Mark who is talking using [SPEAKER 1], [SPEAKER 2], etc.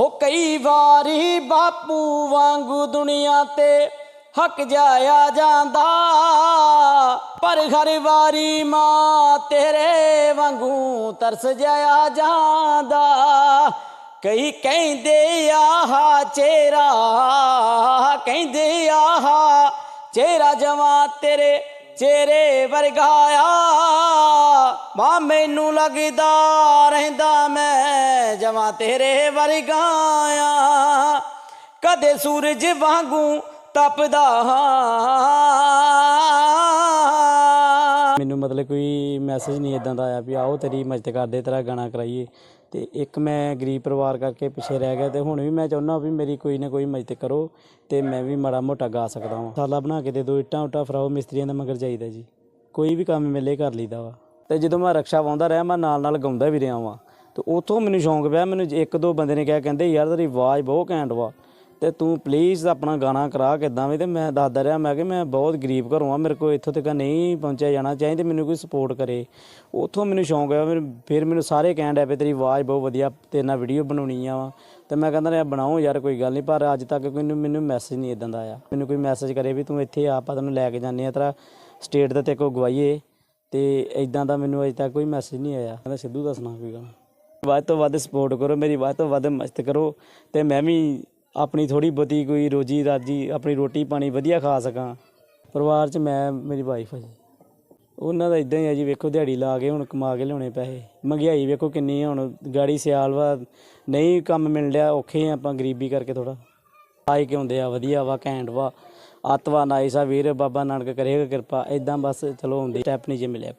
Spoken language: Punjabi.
[SPEAKER 1] ਹੋ ਕਈ ਵਾਰੀ ਬਾਪੂ ਵਾਂਗੂ ਦੁਨੀਆ ਤੇ ਹੱਕ ਜਾਇਆ ਜਾਂਦਾ, ਪਰ ਹਰ ਵਾਰੀ ਮਾਂ ਤੇਰੇ ਵਾਂਗੂ ਤਰਸ ਜਾਇਆ ਜਾਂਦਾ। ਕਈ ਕਹਿੰਦੇ ਆਹਾ ਚਿਹਰਾ, ਕਹਿੰਦੇ ਆਹਾ ਚਿਹਰਾ ਜਵਾਂ ਤੇਰੇ ਚਿਹਰੇ ਵਰਗਾਇਆ ਮਾ, ਮੈਨੂੰ ਲੱਗਦਾ ਰਹਿੰਦਾ ਮੈਂ ਜਵਾਂ ਤੇਰੇ ਵਰਗਾਇਆ ਕਦੇ ਸੂਰਜ ਵਾਂਗੂ ਤਪਦਾ ਹਾਂ। ਮੈਨੂੰ ਮਤਲਬ ਕੋਈ ਮੈਸੇਜ ਨਹੀਂ ਇਦਾਂ ਦਾ ਆਇਆ ਵੀ ਆਓ ਤੇਰੀ ਮਦਦ ਕਰਦੇ, ਤੇਰਾ ਗਾਣਾ ਕਰਾਈਏ। ਤੇ ਇੱਕ ਮੈਂ ਗਰੀਬ ਪਰਿਵਾਰ ਕਰਕੇ ਪਿੱਛੇ ਰਹਿ ਗਿਆ ਤੇ ਹੁਣ ਵੀ ਮੈਂ ਚਾਹੁੰਦਾ ਵੀ ਮੇਰੀ ਕੋਈ ਨਾ ਕੋਈ ਮਦਦ ਕਰੋ ਤੇ ਮੈਂ ਵੀ ਮਾੜਾ ਮੋਟਾ ਗਾ ਸਕਦਾ ਹਾਂ ਸਾਲਾ ਬਣਾ ਕੇ ਦੇ ਦੋ, ਇੱਟਾਂ ਉਟਾ ਫਰਾਓ ਮਿਸਤਰੀਆਂ ਦਾ ਮਗਰ ਜਾਈਦਾ ਜੀ। ਕੋਈ ਵੀ ਕੰਮ ਮਿਲੇ ਕਰ ਲਈਦਾ ਵਾ। ਤੇ ਜਦੋਂ ਮੈਂ ਰਕਸ਼ਾ ਵਾਉਂਦਾ ਰਿਹਾ, ਮੈਂ ਨਾਲ ਨਾਲ ਗਾਉਂਦਾ ਵੀ ਰਿਹਾ ਵਾਂ। ਤੇ ਉਥੋਂ ਮੈਨੂੰ ਸ਼ੌਂਕ ਪਿਆ, ਮੈਨੂੰ ਇੱਕ ਦੋ ਬੰਦੇ ਨੇ ਕਿਹਾ, ਕਹਿੰਦੇ, ਯਾਰ ਤੇਰੀ ਆਵਾਜ਼ ਬਹੁਤ ਘੈਂਟ ਵਾ। ਤੇ ਤੂੰ ਪਲੀਜ਼ ਆਪਣਾ ਗਾਣਾ ਕਰਾ ਕਿੱਦਾਂ ਵੀ ਤੇ ਮੈਂ ਦੱਸਦਾ ਰਿਹਾ, ਮੈਂ ਕਿ ਮੈਂ ਬਹੁਤ ਗਰੀਬ ਘਰੋਂ ਆ, ਮੇਰੇ ਕੋਲ ਇੱਥੋਂ ਤੱਕ ਨਹੀਂ ਪਹੁੰਚਿਆ ਜਾਣਾ ਚਾਹੀਦਾ, ਮੈਨੂੰ ਕੋਈ ਸਪੋਰਟ ਕਰੇ। ਉਥੋਂ ਮੈਨੂੰ ਸ਼ੌਂਕ ਆਇਆ ਫਿਰ- ਫਿਰ ਮੈਨੂੰ ਸਾਰੇ ਕਹਿਣ ਡਿਆ ਵੀ ਤੇਰੀ ਆਵਾਜ਼ ਬਹੁਤ ਵਧੀਆ, ਤੇਰੇ ਨਾਲ ਵੀਡੀਓ ਬਣਾਉਣੀ ਆ ਵਾ। ਤੇ ਮੈਂ ਕਹਿੰਦਾ ਰਿਹਾ, ਬਣਾਓ ਯਾਰ, ਕੋਈ ਗੱਲ ਨਹੀਂ, ਪਰ ਅੱਜ ਤੱਕ ਕੋਈ ਮੈਨੂੰ ਮੈਸੇਜ ਨਹੀਂ ਇਦਾਂ ਦਾ ਆਇਆ। ਮੈਨੂੰ ਕੋਈ ਮੈਸੇਜ ਕਰੇ ਵੀ ਤੂੰ ਇੱਥੇ ਆ, ਆਪਾਂ ਤੈਨੂੰ ਲੈ ਕੇ ਜਾਂਦੇ ਆ ਤੇਰਾ ਸਟੇਟ ਦਾ ਤੇ ਕੋ ਗਵਾਈਏ ਤੇ ਇਦਾਂ ਦਾ ਮੈਨੂੰ ਅਜੇ ਤੱਕ ਕੋਈ ਮੈਸੇਜ ਨਹੀਂ ਆਇਆ। ਕਹਿੰਦਾ, ਸਿੱਧੂ ਦਾ ਸੁਣਾ ਕੋਈ ਗਾਣਾ ਵੱਧ ਤੋਂ ਵੱਧ ਸਪੋਰਟ ਕਰੋ, ਮੇਰੀ ਵੱਧ ਤੋਂ ਵੱਧ ਮਸਤ ਕਰੋ। ਤੇ ਮੈਂ ਵੀ ਆਪਣੀ ਥੋੜੀ ਬਹੁਤੀ ਕੋਈ ਰੋਜੀ ਰਾਜੀ ਆਪਣੀ ਰੋਟੀ ਪਾਣੀ ਵਧੀਆ ਖਾ ਸਕਾਂ। ਪਰਿਵਾਰ 'ਚ ਮੈਂ, ਮੇਰੀ ਵਾਈਫ ਆ ਜੀ। ਉਹਨਾਂ ਦਾ ਇਦਾਂ ਹੀ ਆ ਜੀ, ਵੇਖੋ ਦਿਹਾੜੀ ਲਾ ਕੇ ਹੁਣ ਕਮਾ ਕੇ ਲਿਆਉਣੇ ਪੈਸੇ। ਮਹਿੰਗਾਈ ਵੇਖੋ ਕਿੰਨੀ ਆ, ਹੁਣ ਗਾੜੀ ਸਿਆਲ ਵਾ, ਨਹੀਂ ਕੰਮ ਮਿਲ ਰਿਹਾ ਔਖੇ ਆ ਆਪਾਂ ਗਰੀਬੀ ਕਰਕੇ ਥੋੜਾ ਆਏ ਕਿ ਹੁੰਦੇ ਆ, ਵਧੀਆ ਵਾ, ਘੈਂਟ ਵਾ। ਆਤਵਾ ਨਾਈਸਾ ਵੀਰ, ਬਾਬਾ ਨਾਨਕ ਕਰੇਗਾ ਕਿਰਪਾ ਇਦਾਂ ਬਸ ਚਲੋ ਹੁੰਦੀ ਸਟੈਪ ਨਹੀਂ ਜੇ ਮਿਲਿਆ